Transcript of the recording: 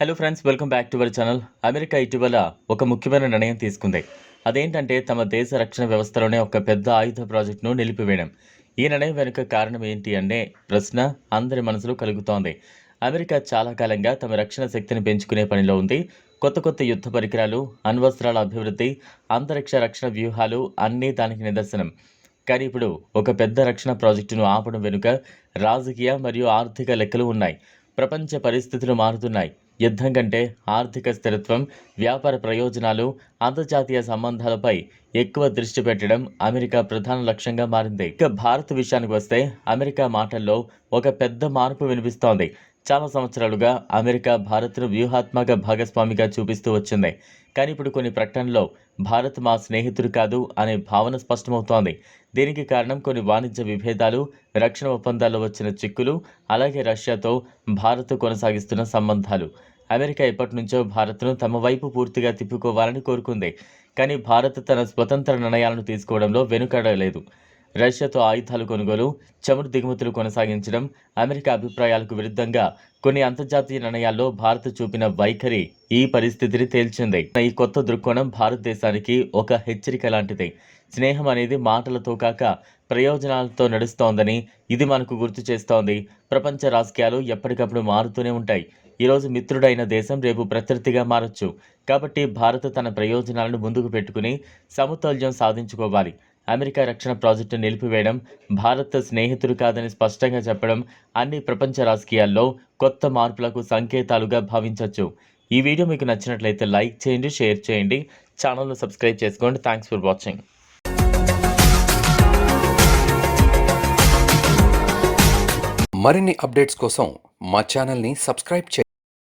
Hello friends welcome back to our channel America ఇటీవల ఒక ముఖ్యమైన నిర్ణయం తీసుకుంది. అదేంటంటే తమ దేశ రక్షణ వ్యవస్థలోనే ఒక పెద్ద ఆయుధ ప్రాజెక్టును నిలిపివేయడం. ఈ నిర్ణయం వెనుక కారణం ఏంటి అనే ప్రశ్న అందరి మనసులో కలుగుతోంది. అమెరికా చాలా కాలంగా తమ రక్షణ శక్తిని పెంచుకునే పనిలో ఉంది. కొత్త కొత్త యుద్ధ పరికరాలు అణ్వస్త్రాల అభివృద్ధి అంతరిక్ష రక్షణ వ్యూహాలు అన్నీ దానికి నిదర్శనం. కానీ ఇప్పుడు ఒక పెద్ద రక్షణ ప్రాజెక్టును ఆపడం వెనుక రాజకీయ మరియు ఆర్థిక లెక్కలు ఉన్నాయి. ప్రపంచ పరిస్థితులు మారుతున్నాయి. యుద్ధం కంటే ఆర్థిక స్థిరత్వం వ్యాపార ప్రయోజనాలు అంతర్జాతీయ సంబంధాలపై ఎక్కువ దృష్టి పెట్టడం అమెరికా ప్రధాన లక్ష్యంగా మారింది. ఇక భారత్ విషయానికి వస్తే అమెరికా మాటల్లో ఒక పెద్ద మార్పు వినిపిస్తోంది. చాలా సంవత్సరాలుగా అమెరికా భారత్ను వ్యూహాత్మక భాగస్వామిగా చూపిస్తూ వచ్చింది. కానీ ఇప్పుడు కొన్ని ప్రకటనలో భారత్ మా స్నేహితుడు కాదు అనే భావన స్పష్టమవుతోంది. దీనికి కారణం కొన్ని వాణిజ్య విభేదాలు రక్షణ ఒప్పందాల్లో వచ్చిన చిక్కులు అలాగే రష్యాతో భారత్ కొనసాగిస్తున్న సంబంధాలు. అమెరికా ఎప్పటి నుంచో భారత్ను తమ వైపు పూర్తిగా తిప్పుకోవాలని కోరుకుంది. కానీ భారత్ తన స్వతంత్ర నిర్ణయాలను తీసుకోవడంలో వెనుకడలేదు. రష్యాతో ఆయుధాలు కొనుగోలు చమురు దిగుమతులు కొనసాగించడం అమెరికా అభిప్రాయాలకు విరుద్ధంగా కొన్ని అంతర్జాతీయ నిర్ణయాల్లో భారత్ చూపిన వైఖరి ఈ పరిస్థితిని తేల్చింది. ఈ కొత్త దృక్కోణం భారతదేశానికి ఒక హెచ్చరిక లాంటిది. స్నేహం అనేది మాటలతో కాక ప్రయోజనాలతో నడుస్తోందని ఇది మనకు గుర్తు చేస్తోంది. ప్రపంచ రాజకీయాలు ఎప్పటికప్పుడు మారుతూనే ఉంటాయి. ఈరోజు మిత్రుడైన దేశం రేపు ప్రత్యర్థిగా మారచ్చు. కాబట్టి భారత్ తన ప్రయోజనాలను ముందుకు పెట్టుకుని సమతుల్యం సాధించుకోవాలి. అమెరికా రక్షణ ప్రాజెక్టు నిలిపివేయడం భారత్ స్నేహితుడు కాదని స్పష్టంగా చెప్పడం అన్ని ప్రపంచ రాజకీయాల్లో కొత్త మార్పులకు సంకేతాలుగా భావించవచ్చు ఈ వీడియో మీకు నచ్చినట్లయితే లైక్ చేయండి షేర్ చేయండి. ఛానల్ను సబ్స్క్రైబ్ చేసుకోండి. Thanks for watching. మరిన్ని అప్డేట్స్ కోసం మా ఛానల్ని సబ్స్క్రైబ్ చేయండి.